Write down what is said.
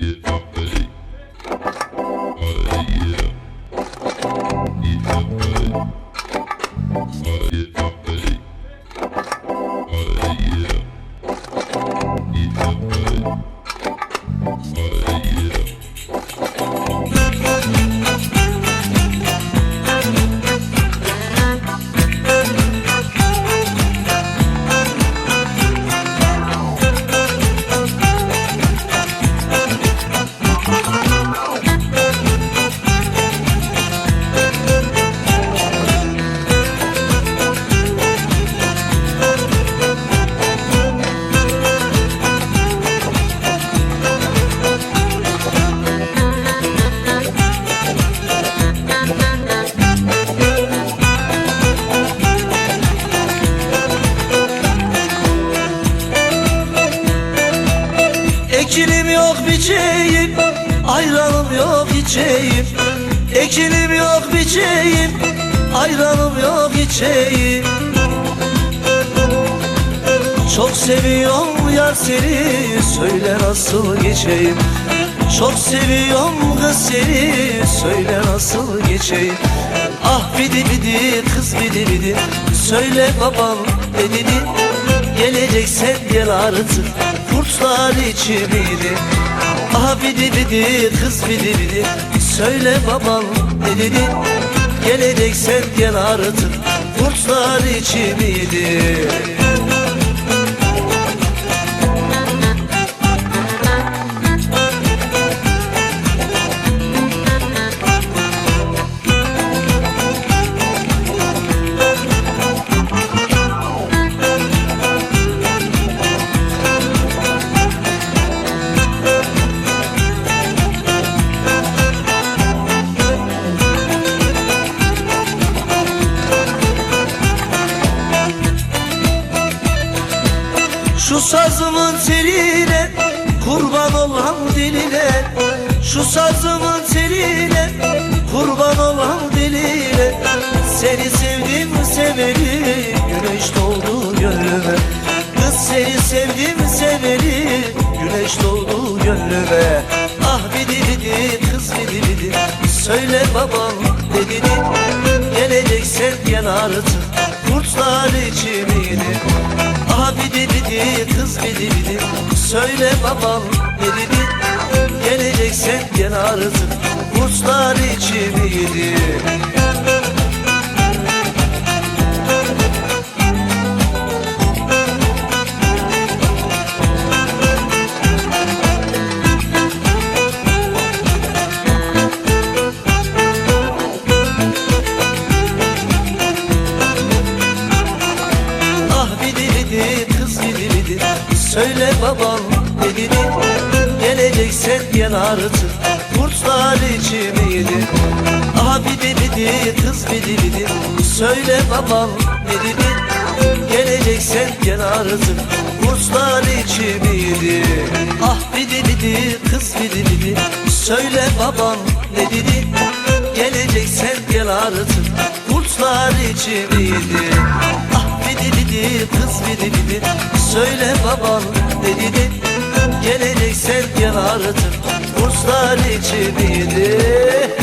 Ekinim yok biçeyim Ayranım yok içeyim Ekinim yok biçeyim Ayranım yok içeyim Çok seviyorum yar seni Söyle nasıl geçeyim? Çok seviyorum kız seni Söyle nasıl geçeyim? Ah bidi bidi kız bidi bidi Söyle babam ne dedi Geleceksen gel artık Kurtlar içimiydi Ah bidi bidi kız bidi bidi. Söyle babam dedi? Geleceksen gel artık. Kurtlar içimiydi Şu sazımın teline kurban olan diline. Şu sazımın teline kurban olan diline. Seni sevdim seveli güneş doğdu gönlüme Kız seni sevdim seveli güneş doğdu gönlüme Ah bidi bidi kız bidi bidi Söyle babam ne dedi Geleceksen gel artık kurtlar içimiydi Bidi kız bidi Söyle babam dedi Geleceksen gel artık Kurtlar içimiydi Ah Söyle babam dedi Geleceksen gel artık Kurtlar içimiydi Ah bidi bidi kız bidi bidi Söyle babam dedi Geleceksen gel artık Kurtlar içimiydi Ah bidi bidi kız bidi bidi Söyle babam ne dedi Geleceksen gel artık Kurtlar içimiydi Ah bidi bidi kız bidi bidi Söyle babam dedi Geleceksen gel artık Kurtlar içimiydi